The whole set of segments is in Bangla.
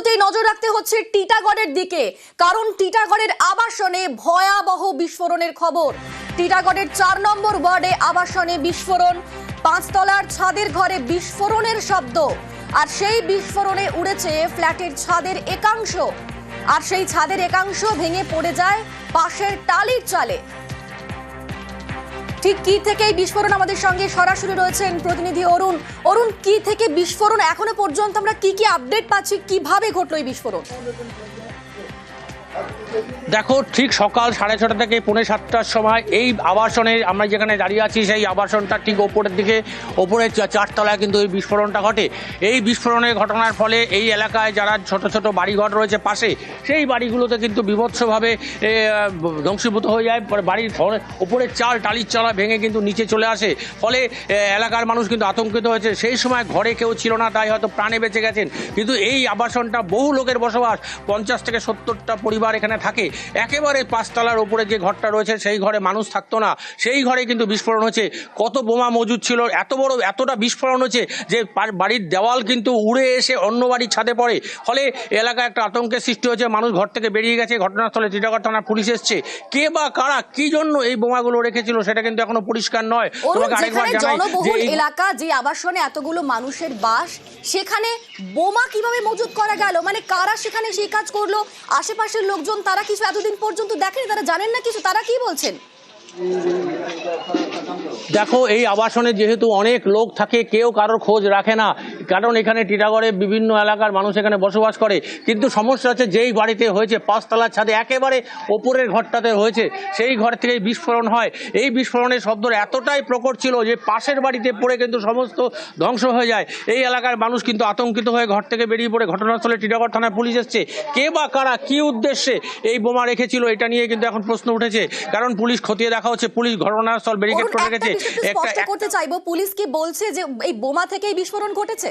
শুরুতেই নজর রাখতে হচ্ছে টিটাগড়ের দিকে, কারণ টিটাগড়ের আবাসনে ভয়াবহ বিস্ফোরণের খবর। টিটাগড়ের চার নম্বর ওয়ার্ডে আবাসনে বিস্ফোরণ, পাঁচতলার ছাদের ঘরে বিস্ফোরণের শব্দ, আর সেই বিস্ফোরণে উড়েছে ফ্ল্যাটের ছাদের একাংশ। আর সেই ছাদের একাংশ ভেঙে পড়ে যায় পাশের টালির চালে। ঠিক কি থেকে এই বিস্ফোরণ আমাদের সঙ্গে সরাসরি রয়েছেন প্রতিনিধি অরুণ। অরুণ, কি থেকে বিস্ফোরণ এখনও পর্যন্ত আমরা কি কি আপডেট পাচ্ছি? কীভাবে ঘটলো এই বিস্ফোরণ? দেখো, ঠিক সকাল সাড়ে ছটা থেকে পৌনে সাতটার সময় এই আবাসনে আমরা যেখানে দাঁড়িয়ে আছি, সেই আবাসনটা ঠিক ওপরের দিকে, ওপরে চারতলায় কিন্তু এই বিস্ফোরণটা ঘটে। এই বিস্ফোরণের ঘটনার ফলে এই এলাকায় যারা ছোট ছোট বাড়িঘর রয়েছে পাশে, সেই বাড়িগুলোতে কিন্তু বিভৎসভাবে ধ্বংসীভূত হয়ে যায়। বাড়ির ওপরের চাল, টালির চালা ভেঙে কিন্তু নিচে চলে আসে। ফলে এলাকার মানুষ কিন্তু আতঙ্কিত হয়েছে। সেই সময় ঘরে কেউ ছিল না, তাই হয়তো প্রাণে বেঁচে গেছেন। কিন্তু এই আবাসনটা বহু লোকের বসবাস, পঞ্চাশ থেকে সত্তরটা পরিবার এখানে থাকে। একেবারে পাঁচতলার ওপরে যে ঘরটা রয়েছে সেই ঘরে মানুষ থাকতো না। সেই ঘরে কিন্তু বিস্ফোরণ হচ্ছে কত বোমা মজুদ ছিল এত বড় এতটা বিস্ফোরণ হচ্ছে যে বাড়ির দেওয়াল কিন্তু উড়ে এসে অন্য বাড়ির ছাদে পড়ে। ফলে এলাকায় একটা আতঙ্কের সৃষ্টি হয়েছে মানুষ ঘর থেকে বেরিয়ে গেছে ঘটনাস্থলে টিটাগড় থানার পুলিশ এসছে। কে বা কারা কি জন্য এই বোমাগুলো রেখেছিল সেটা কিন্তু এখনও পরিষ্কার নয়। তোমাকে আরেকবার জানাই যে এলাকা যে আবাসনে এতগুলো মানুষের বাস সেখানে বোমা কীভাবে মজুত করা গেল? মানে কারা সেখানে সেই কাজ করল? আশেপাশের লোকজন তারা কিছু এতদিন পর্যন্ত দেখেনি তারা জানেন না কিছু তারা কি বলছেন? দেখো, এই আবাসনে যেহেতু অনেক লোক থাকে, কেউ কারোর খোঁজ রাখে না, কারণ এখানে টিটাগড়ে বিভিন্ন এলাকার মানুষ এখানে বসবাস করে। কিন্তু সমস্যা হচ্ছে, যেই বাড়িতে হয়েছে, পাঁচতলার ছাদে একেবারে ওপরের ঘরটাতে হয়েছে, সেই ঘর থেকে বিস্ফোরণ হয়। এই বিস্ফোরণের শব্দ এতটাই প্রকট ছিল যে পাশের বাড়িতে পড়ে কিন্তু সমস্ত ধ্বংস হয়ে যায়। এই এলাকার মানুষ কিন্তু আতঙ্কিত হয়ে ঘর থেকে বেরিয়ে পড়ে। ঘটনাস্থলে টিটাগড় থানায় পুলিশ এসছে। কে বা কারা, কি উদ্দেশ্যে এই বোমা রেখেছিল, এটা নিয়ে কিন্তু এখন প্রশ্ন উঠেছে। কারণ পুলিশ খতিয়ে দেখা হচ্ছে, পুলিশ ঘটনাস্থল ব্যারিকেড করে রেখেছে একটা স্পষ্ট করতে চাইব পুলিশ কি বলছে যে এই বোমা থেকে এই বিস্ফোরণ ঘটেছে?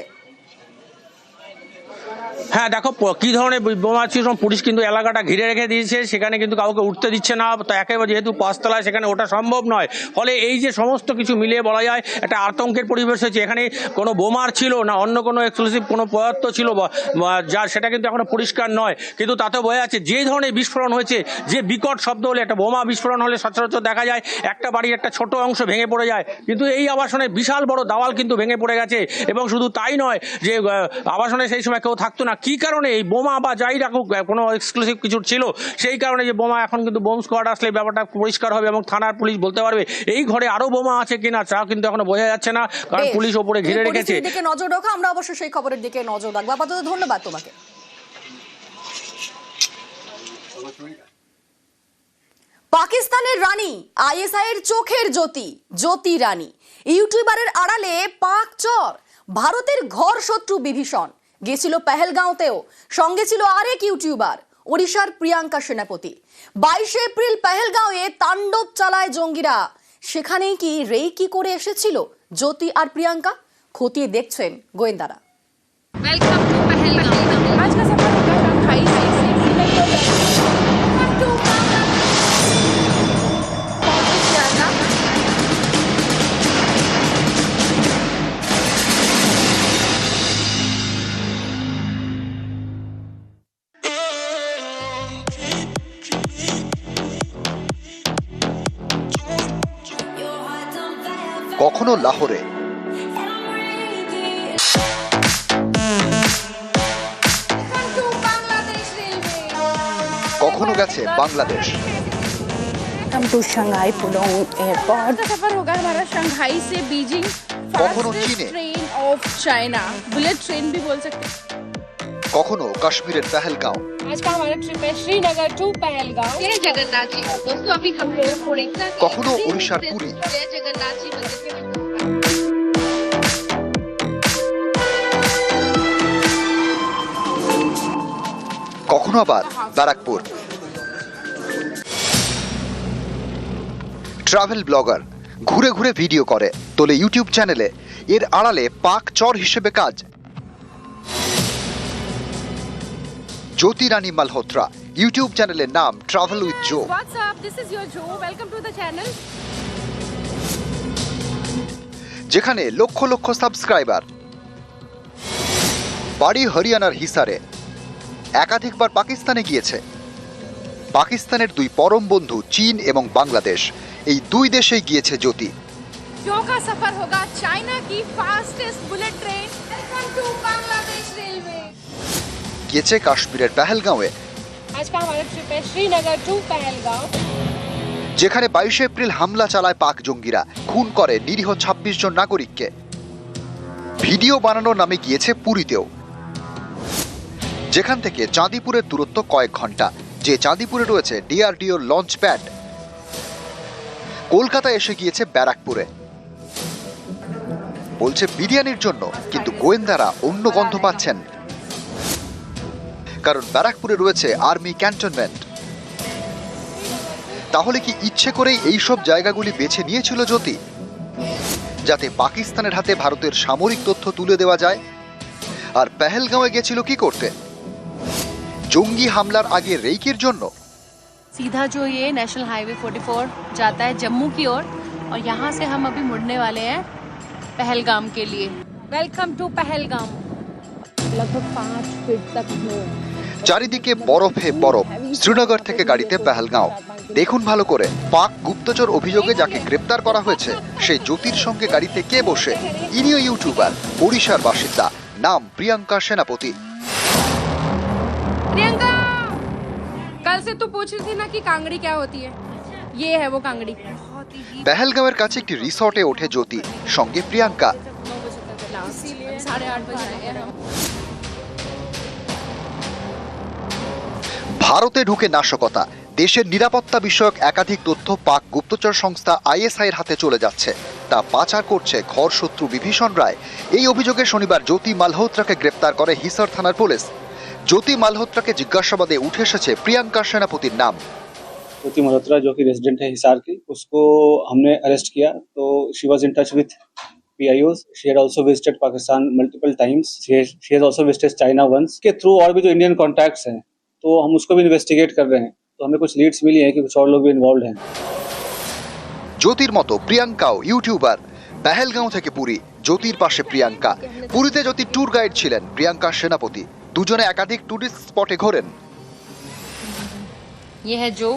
হ্যাঁ দেখো কি ধরনের বোমা পুলিশ কিন্তু এলাকাটা ঘিরে রেখে দিয়েছে, সেখানে কিন্তু কাউকে উঠতে দিচ্ছে না, তো একেবারে যেহেতু পাঁচতলায় সেখানে ওটা সম্ভব নয়। ফলে এই যে সমস্ত কিছু মিলিয়ে বলা যায়, একটা আতঙ্কের পরিবেশ হয়েছে। এখানে কোনো বোমার ছিল না, অন্য কোনো এক্সক্লুসিভ কোনো পদার্থ ছিল যার সেটা কিন্তু এখনও পরিষ্কার নয়। কিন্তু তাতে বোঝা যাচ্ছে, যে ধরনের বিস্ফোরণ হয়েছে, যে বিকট শব্দ হলে, একটা বোমা বিস্ফোরণ হলে সচরাচর দেখা যায়, একটা বাড়ির একটা ছোট অংশ ভেঙে পড়ে যায়। কিন্তু এই আবাসনে বিশাল বড় দাওয়াল কিন্তু ভেঙে পড়ে গেছে। এবং শুধু তাই নয়, যে আবাসনে সেই সময় কেউ থাকতো না। কি কারণে? এই বোমা বা যাই রাখুক কোনো এক্সক্লুসিভ কিছু ছিল সেই কারণে যে বোমা এখন কিন্তু বোম স্কোয়াড আসলে ব্যাপারটা পরিষ্কার হবে এবং থানার পুলিশ বলতে পারবে এই ঘরে আরও বোমা আছে কিনা তা কিন্তু এখনও বোঝা যাচ্ছে না কারণ পুলিশ ওপরে ঘিরে রেখেছে। দিকে নজর রাখো আমরা অবশ্যই সেই খবরের দিকে নজর রাখব। আপাতত ধন্যবাদ তোমাকে। পাকিস্তানের রানী আইএসআই এর চোখের জ্যোতি জ্যোতি রানী। ইউটিউবারের আড়ালে পাক চর ভারতের ঘর শত্রু বিভীষণ। গেছিল পেহেলগাঁওতেও। সঙ্গে ছিল আরেক ইউটিউবার, ওড়িশার প্রিয়াঙ্কা সেনাপতি। বাইশে এপ্রিল পেহেলগাঁওয়ে তাণ্ডব চালায় জঙ্গিরা। সেখানেই কি রেই কি করে এসেছিল? জ্যোতি আর প্রিয়াঙ্কা? খতিয়ে দেখছেন গোয়েন্দারা। ওয়েলকাম টু পেহেলগাঁও কখনো লাহোরে। কখনো গেছে বাংলাদেশ। কখনো চীনে train of China bullet train B বল সকতে কখনো কাশ্মীরের পেহেলগাঁও। কখনো উড়িষ্যার পুরী। কখনো আবার ব্যারাকপুর। ট্রাভেল ব্লগার ঘুরে ঘুরে ভিডিও করে তোলে ইউটিউব চ্যানেলে এর আড়ালে পাক চর হিসেবে কাজ। জ্যোতি রানী মালহোত্রা ইউটিউব চ্যানেলের নাম ট্রাভেল উইথ জো যেখানে লক্ষ লক্ষ সাবস্ক্রাইবার বাড়ি হরিয়ানার হিসারে। একাধিকবার পাকিস্তানে গিয়েছে। পাকিস্তানের দুই পরম বন্ধু চীন এবং বাংলাদেশ। এই দুই দেশে গিয়েছে জ্যোতি। কি fastest bullet train Bangladesh railway গিয়েছে কাশ্মীরের পেহেলগাঁওয়ে। যেখানে বাইশে এপ্রিল হামলা চালায় পাক জঙ্গিরা খুন করে নিরীহ ২৬ জন নাগরিককে। ভিডিও বানানোর নামে গিয়েছে পুরীতেও। যেখান থেকে চাঁদিপুরের দূরত্ব কয়েক ঘণ্টা যে চাঁদিপুরে রয়েছে ডিআরডিও লঞ্চ প্যাড কলকাতা এসে গিয়েছে ব্যারাকপুরে। বলছে বিরিয়ানির জন্য কিন্তু গোয়েন্দারা অন্য গন্ধ পাচ্ছেন। কারণ ব্যারাকপুরে রয়েছে আর্মি ক্যান্টনমেন্ট তাহলে কি ইচ্ছে করেই এই সব জায়গাগুলি বেছে নিয়েছিল জ্যোতি যাতে পাকিস্তানের হাতে ভারতের সামরিক তথ্য তুলে দেওয়া যায় আর পেহেলগাঁওয়ে গেছিল কি করতে জঙ্গি হামলার আগে রেইকের জন্য सीधा जो ये नेशनल हाईवे 44 जाता है जम्मू की ओर और यहाँ से हम अभी मुड़ने वाले हैं पहलगाम के लिए वेलकम टू पहलगाम लगभग पाँच फीट तक हो চারিদিকে বরফে বরফ শ্রীনগর থেকে গাড়িতে পেহেলগাঁও দেখুন ভালো করে পাক গুপ্তচর অভিযোগে যাকে গ্রেপ্তার করা হয়েছে সেই জ্যোতির সঙ্গে গাড়িতে কে বসে ইনিও ইউটিউবার ওড়িশার বাসিন্দা নাম প্রিয়াঙ্কা সেনাপতি प्रियंका कल से तू पूछ रही थी ना कि कांगड़ी क्या होती है ये है वो कांगड़ी পেহেলগাঁওয়ের কাছে একটি রিসর্টে ওঠে জ্যোতি সঙ্গে প্রিয়াঙ্কা ভারতে ঢুকে নাশকতা দেশের নিরাপত্তা বিষয়ক একাধিক তথ্য পাক গুপ্তচর সংস্থা আইএসআই এর হাতে চলে যাচ্ছে তা পাচার করছে ঘর শত্রু বিভীষণ রায় এই অভিযোগে শনিবার জ্যোতি মালহোত্রাকে গ্রেপ্তার করে হিসার থানার পুলিশ জ্যোতি মালহোত্রাকে জিজ্ঞাসাবাদে উঠে এসেছে প্রিয়াঙ্কা সেনাপতির নাম ज्योति मल्होत्रा जो कि रेजिडेंट है हिसार की उसको हमने अरेस्ट किया तो she was in touch with P I she had also visited Pakistan multiple times she has also visited China once के थ्रू और भी जो इंडियन कॉन्टैक्ट्स हैं तो हम उसको भी इन्वेस्टिगेट कर रहे हैं तो हमें कुछ लीड्स मिली हैं कि कुछ और लोग भी इन्वॉल्व हैं জ্যোতির মতো প্রিয়াঙ্কাও ইউটিউবার পেহেলগাঁও থেকে পুরী জ্যোতির পাশে প্রিয়াঙ্কা পুরীতে জ্যোতির ট্যুর গাইড ছিলেন প্রিয়াঙ্কা সেনাপতি দুজনে একাধিক ট্যুরিস্ট স্পটে ঘোরেন ये है जो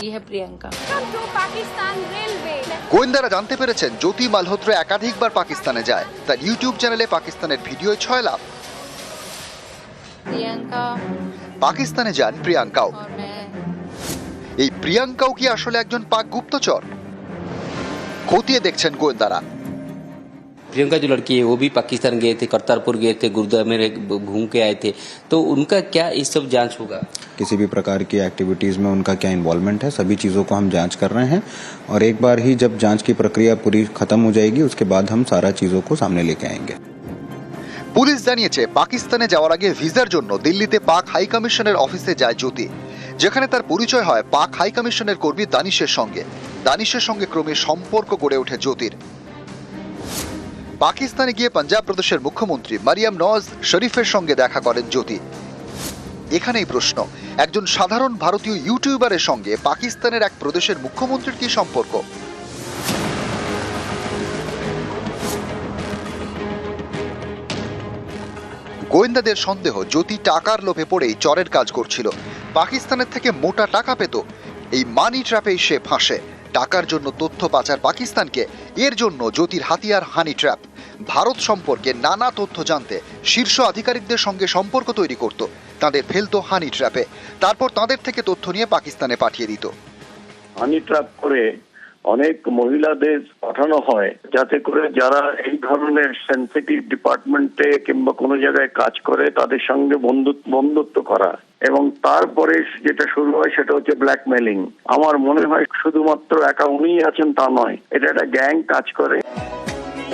ये है Priyanka welcome to Pakistan railway গোয়েন্দারা জানতে পেরেছেন জ্যোতি মালহোত্রা একাধিকবার পাকিস্তানে যায় তার ইউটিউব চ্যানেলে পাকিস্তানের ভিডিও ছয় লাভ प्रियंका পাকিস্তানে যান প্রিয়াঙ্কাও और मैं এই প্রিয়াঙ্কাও কি আসলে একজন পাক গুপ্তচর খতিয়ে দেখছেন গোয়েন্দারা प्रियंका जो लड़की है वो भी पाकिस्तान गए थे करतारपुर गए थे गुरुद्वारा में रह- घूम के आए थे तो उनका क्या इस सब जांच होगा किसी भी प्रकार की एक्टिविटीज़ में उनका क्या इन्वॉल्वमेंट है सभी चीज़ों को हम जांच कर रहे हैं और एक बार ही जब जांच की प्रक्रिया पूरी खत्म हो जाएगी उसके बाद हम सारा चीज़ों को सामने लेके आएंगे পুলিশ জানিয়েছে, পাকিস্তানে যাওয়ার আগে ভিসার জন্য দিল্লিতে পাক হাই কমিশনের অফিসে যায় জ্যোতি, যেখানে তার পরিচয় হয় পাক হাই কমিশনের কর্মী দানিশের সঙ্গে। দানিশের সঙ্গে ক্রমে সম্পর্ক গড়ে ওঠে জ্যোতির। পাকিস্তানে গিয়ে পাঞ্জাব প্রদেশের মুখ্যমন্ত্রী মারিয়াম নওয়াজ শরীফের সঙ্গে দেখা করেন জ্যোতি। এখানেই প্রশ্ন, একজন সাধারণ ভারতীয় ইউটিউবারের সঙ্গে পাকিস্তানের এক প্রদেশের মুখ্যমন্ত্রীর কি সম্পর্ক? গোয়েন্দাদের সন্দেহ, জ্যোতি টাকার লোভে পড়েই চরের কাজ করছিল। পাকিস্তানের থেকে মোটা টাকা পেত। এই মানি ট্র্যাপেই সে ফাঁসে। টাকার জন্য তথ্য পাচার পাকিস্তানকে, এর জন্য জ্যোতির হাতিয়ার হানি ট্র্যাপ ভারত সম্পর্কে নানা তথ্য জানতে শীর্ষ আধিকারিকদের সঙ্গে সম্পর্ক তৈরি করত। তাদের ফেলতো হানি ট্র্যাপে তারপর তাদের থেকে তথ্য নিয়ে পাকিস্তানে পাঠিয়ে দিত। হানি ট্র্যাপ করে অনেক মহিলাদের পাঠানো হয় যাতে করে যারা এই ধরনের সেন্সিটিভ ডিপার্টমেন্টে কিংবা কোনো জায়গায় কাজ করে, তাদের সঙ্গে বন্ধুত্ব বন্ধুত্ব করা। এবং তারপরে যেটা শুরু হয় সেটা হচ্ছে ব্ল্যাকমেলিং আমার মনে হয় শুধুমাত্র একা উনিই আছেন তা নয়, এটা একটা গ্যাং কাজ করে।